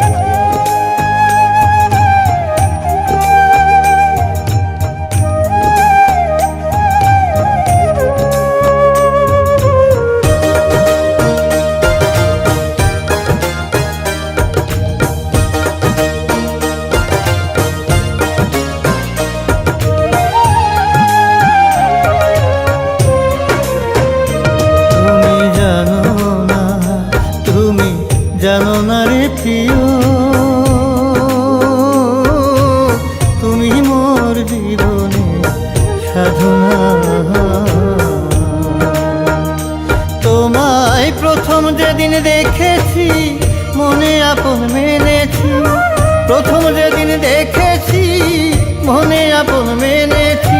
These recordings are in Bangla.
তুমি মেনেছি, প্রথম যেদিন দেখেছি, মনে আপন মেনেছি।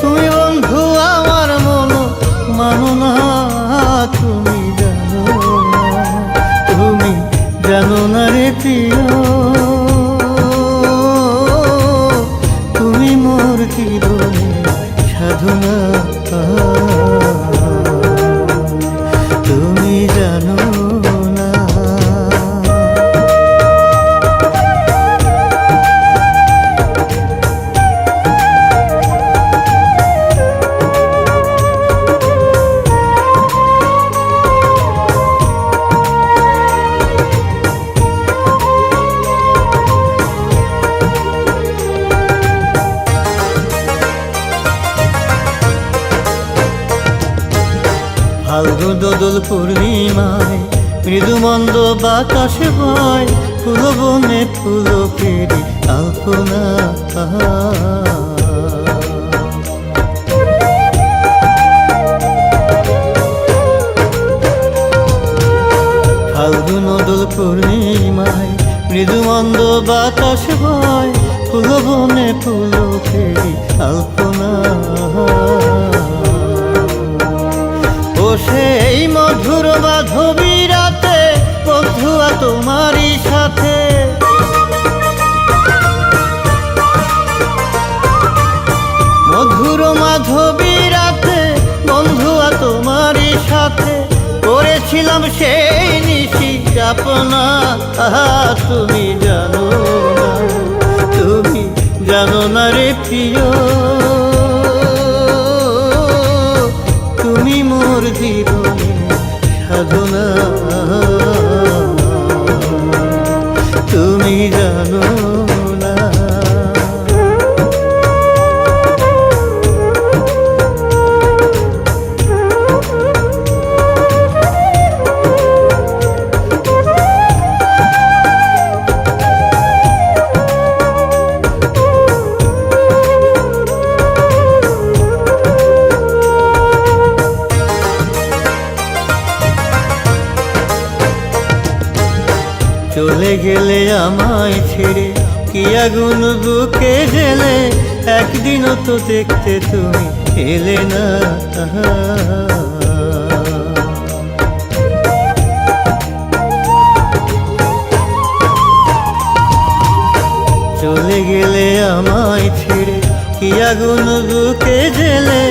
তুমি বন্ধু, আমার মন, মানো না, তুমি জানো তুমি জানো না রে তুমি মোর জীবনে সাধনা দোদল পূর্ণিমায় মৃদু মন্দ বাতাসে বয় ফুল বনে ফুল ফেরি আলপনা ফাল্গুন দোল পূর্ণিমায় মৃদু মন্দ বাতাস বয় ফুল বনে ফুল ফেরি আলপনা সেই মধুর মাধবী রাতে বন্ধুয়া তোমারই সাথে। মধুর মাধবী রাতে বন্ধুয়া তোমারই সাথে। করেছিলাম সেই নিশি আহা, তুমি জানো তুমি জানো না রে প্রিয়। সাধনা চলে গেলে আমায় ছেড়ে কি আগুন বুকে জেলে একদিনও তো দেখতে তুমি এলে না চলে গেলে আমায় ছেড়ে কি আগুন বুকে জেলে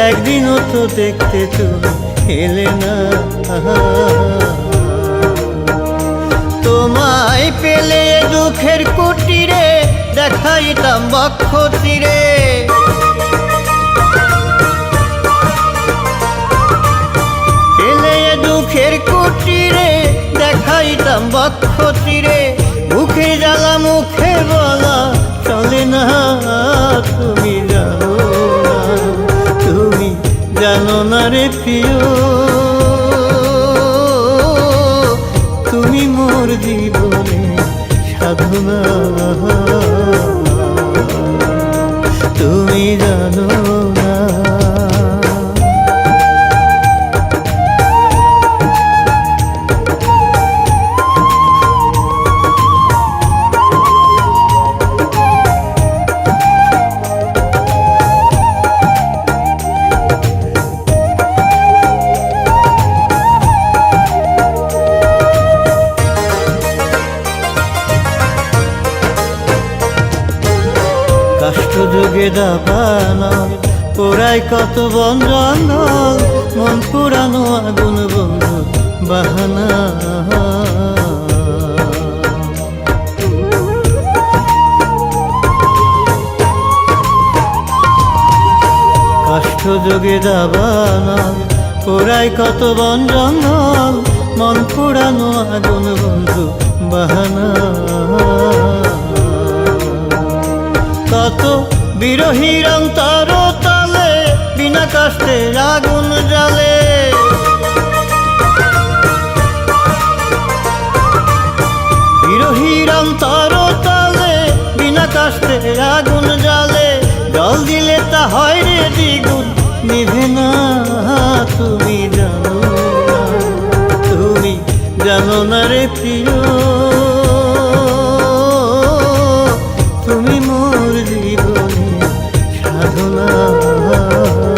একদিনও তো দেখতে তুমি এলে না তোমায় পেলে দুঃখের কুটিরে, দেখাইতাম বক্ষ পেলে দুঃখের কুটিরে, দেখাইতাম বক্ষ তীরে মুখে জ্বালা, মুখে বলা, চলে না, তুমি জানো তুমি জানো না রে প্রিয়। মোর জীবনে সাধনা বেদা বানর পোড়ায় কত বন জঙ্গল মন পুরানো আগুন বন্ধু বাহানা। কষ্ট যোগে দাবানা। পোড়ায় কত বন জঙ্গল মন পুরানো আগুন বন্ধু বাহানা। বিরহীর অন্তর তালে, বিনা কাস্তে আগুন জ্বালে। বিরহীর অন্তর তালে, বিনা কাস্তে আগুন জালে জল দিলে তা হয় রে দ্বিগুণ, নিভে না তুমি। না